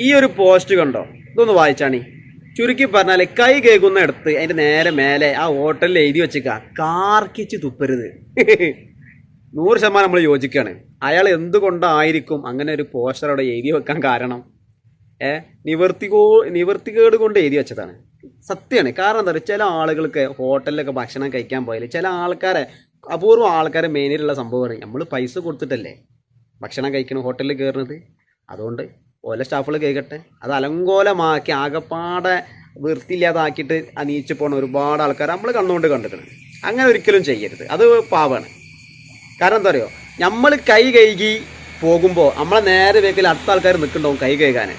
ഈ ഒരു പോസ്റ്റ് കണ്ടോ? ഇതൊന്ന് വായിച്ചാണി. ചുരുക്കി പറഞ്ഞാൽ കൈ കേൾക്കുന്ന എടുത്ത് അതിന്റെ നേരെ മേലെ ആ ഹോട്ടലിൽ എഴുതി വെച്ചേക്ക കാർക്കിച്ച് തുപ്പരുത്. നൂറ് ശതമാനം നമ്മൾ യോജിക്കുകയാണ് അയാൾ എന്തുകൊണ്ടായിരിക്കും അങ്ങനെ ഒരു പോസ്റ്റർ അവിടെ എഴുതി വെക്കാൻ കാരണം? ഏ? നിവർത്തികോ നിവർത്തികേട് കൊണ്ട് എഴുതി വെച്ചതാണ്. സത്യമാണ് കാരണം എന്താ പറയുക ചില ആളുകൾക്ക് ഹോട്ടലിലൊക്കെ ഭക്ഷണം കഴിക്കാൻ പോയാൽ ചില ആൾക്കാരെ അപൂർവം ആൾക്കാരെ മെയിനിലുള്ള സംഭവമാണ് നമ്മൾ പൈസ കൊടുത്തിട്ടല്ലേ ഭക്ഷണം കഴിക്കണം ഹോട്ടലിൽ കയറുന്നത് അതുകൊണ്ട് ഓല സ്റ്റാഫുകൾ കേൾക്കട്ടെ അത് അലങ്കോലമാക്കി ആകപ്പാടെ വൃത്തിയില്ലാതാക്കിയിട്ട് അനീച്ചു പോണ ഒരുപാട് ആൾക്കാർ നമ്മൾ കണ്ണുകൊണ്ട് കണ്ടിട്ടുണ്ട്. അങ്ങനെ ഒരിക്കലും ചെയ്യരുത്. അത് പാവാണ്. കാരണം എന്താ പറയുക നമ്മൾ കൈ കഴുകി പോകുമ്പോൾ നമ്മളെ നേരെ വേക്കിൽ അടുത്ത ആൾക്കാർ നിൽക്കുന്നുണ്ടാവും കൈ കഴുകാൻ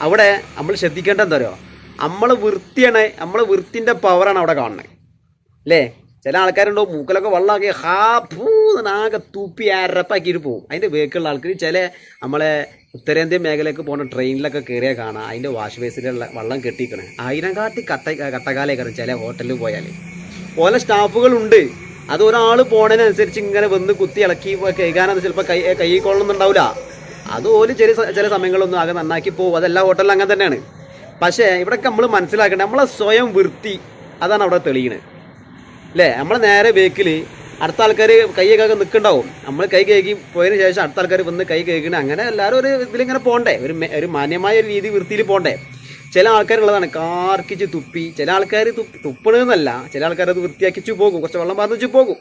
അവിടെ നമ്മൾ ശ്രദ്ധിക്കേണ്ട എന്താ പറയുക നമ്മൾ വൃത്തിയാണ് നമ്മളെ വൃത്തിന്റെ പവറാണ് അവിടെ കാണുന്നത്. അല്ലേ? ചില ആൾക്കാരുണ്ടാവും മൂക്കലൊക്കെ വെള്ളമാക്കി ഹാ ഭൂ ആകെ തൂപ്പി അരപ്പാക്കിയിട്ട് പോകും അതിന്റെ വേക്കുള്ള ആൾക്കാർ ചില നമ്മളെ ഉത്തരേന്ത്യ മേഖലയ്ക്ക് പോകുന്ന ട്രെയിനിലൊക്കെ കയറിയാൽ കാണാം. അതിന്റെ വാഷ് ബേസിലുള്ള വെള്ളം കെട്ടിക്കണേ കാട്ടി കട്ട കയറും ചില ഹോട്ടലിൽ പോയാൽ ഓല സ്റ്റാഫുകളുണ്ട് അത് ഒരാൾ പോണതിനനുസരിച്ച് ഇങ്ങനെ വന്ന് കുത്തി ഇളക്കി കഴുകാനൊന്നും ചിലപ്പോൾ കൈ കൈ കൊള്ളുന്നുണ്ടാവില്ല അത് ഓൽ ചില ചില സമയങ്ങളൊന്നും ആകെ നന്നാക്കി പോകും അതെല്ലാ ഹോട്ടലിലും അങ്ങനെ തന്നെയാണ്. പക്ഷേ ഇവിടെയൊക്കെ നമ്മൾ മനസ്സിലാക്കേണ്ടത് നമ്മളെ സ്വയം വൃത്തി അതാണ് അവിടെ തെളിയണത് അല്ലേ നമ്മളെ നേരെ ബേക്കിൽ അടുത്ത ആൾക്കാർ കൈ കഴുകാൻ നിൽക്കണ്ടാവും നമ്മൾ കൈ കഴുകി പോയതിന് ശേഷം അടുത്ത ആൾക്കാർ വന്ന് കൈ കഴുകണ. അങ്ങനെ എല്ലാവരും ഒരു ഇതിലിങ്ങനെ പോകണ്ടേ ഒരു ഒരു മാന്യമായ ഒരു രീതി വൃത്തിയിൽ പോകണ്ടേ ചില ആൾക്കാരുള്ളതാണ് കാർക്കിച്ച് തുപ്പി. ചില ആൾക്കാർ തുപ്പി തുപ്പണമെന്നല്ല ചില ആൾക്കാർ അത് വൃത്തിയാക്കിച്ചു പോകും. കുറച്ച് വെള്ളം പാർന്നിച്ച് പോകും.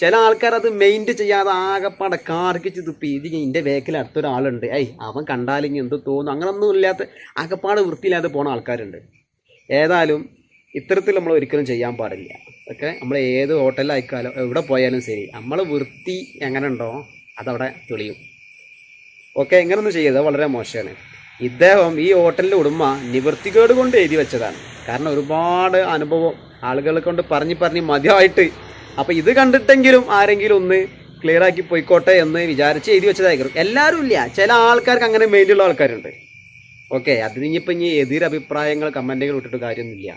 ചില ആൾക്കാർ അത് മെയിന്റ് ചെയ്യാതെ ആകെപ്പാടെ കാർക്കിച്ച് തുപ്പി. ഇത് എന്റെ വേക്കിൽ അടുത്തൊരാളുണ്ട്. ഐ അവൻ കണ്ടാലിങ്ങി എന്ത് തോന്നും? അങ്ങനൊന്നും ഇല്ലാത്ത ആകെപ്പാട് വൃത്തിയില്ലാതെ പോണ ആൾക്കാരുണ്ട്. ഏതായാലും ഇത്തരത്തിൽ നമ്മൾ ഒരിക്കലും ചെയ്യാൻ പാടില്ല. ഓക്കെ നമ്മൾ ഏത് ഹോട്ടലിലായിക്കാലോ എവിടെ പോയാലും ശരി. നമ്മൾ വൃത്തി എങ്ങനെ ഉണ്ടോ അതവിടെ തെളിയും. ഓക്കെ ഇങ്ങനൊന്നും ചെയ്യരുത് വളരെ മോശമാണ്. ഇദ്ദേഹം ഈ ഹോട്ടലിന്റെ ഉടമ നിവൃത്തികേട് കൊണ്ട് എഴുതി വെച്ചതാണ്. കാരണം ഒരുപാട് അനുഭവം ആളുകളെ കൊണ്ട് പറഞ്ഞ് പറഞ്ഞ് മതിയായിട്ട്. അപ്പോൾ ഇത് കണ്ടിട്ടെങ്കിലും ആരെങ്കിലും ഒന്ന് ക്ലിയർ ആക്കി പോയിക്കോട്ടെ എന്ന് വിചാരിച്ച് എഴുതി വെച്ചതായിരിക്കും. എല്ലാവരും ഇല്ല ചില ആൾക്കാർക്ക് അങ്ങനെ മെയിലുള്ള ആൾക്കാരുണ്ട്. ഓക്കെ അതിനിപ്പം ഇനി എതിരഭിപ്രായങ്ങൾ കമന്റുകൾ ഇട്ടിട്ട് കാര്യമൊന്നുമില്ല.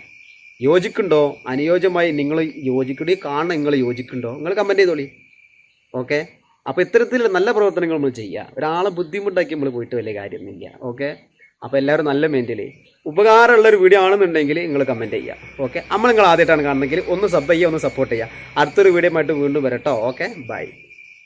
യോജിക്കുണ്ടോ അനുയോജ്യമായി നിങ്ങൾ യോജിക്കണേ കാണണം നിങ്ങൾ യോജിക്കുണ്ടോ നിങ്ങൾ കമന്റ് ചെയ്തോളി. ഓക്കെ അപ്പോൾ ഇത്തരത്തിലുള്ള നല്ല പ്രവർത്തനങ്ങൾ നമ്മൾ ചെയ്യുക. ഒരാളെ ബുദ്ധിമുട്ടാക്കി നമ്മൾ പോയിട്ട് വലിയ കാര്യമൊന്നുമില്ല. ഓക്കെ അപ്പോൾ എല്ലാവരും നല്ല മെന്റലി ഉപകാരമുള്ള ഒരു വീഡിയോ ആണെന്നുണ്ടെങ്കിൽ നിങ്ങൾ കമന്റ് ചെയ്യുക. ഓക്കെ നമ്മൾ നിങ്ങൾ ആദ്യമായിട്ടാണ് കാണുന്നെങ്കിൽ ഒന്ന് സബ് ചെയ്യുക ഒന്ന് സപ്പോർട്ട് ചെയ്യുക. അടുത്തൊരു വീഡിയോ ആയിട്ട് വീണ്ടും വരട്ടോ. Okay bye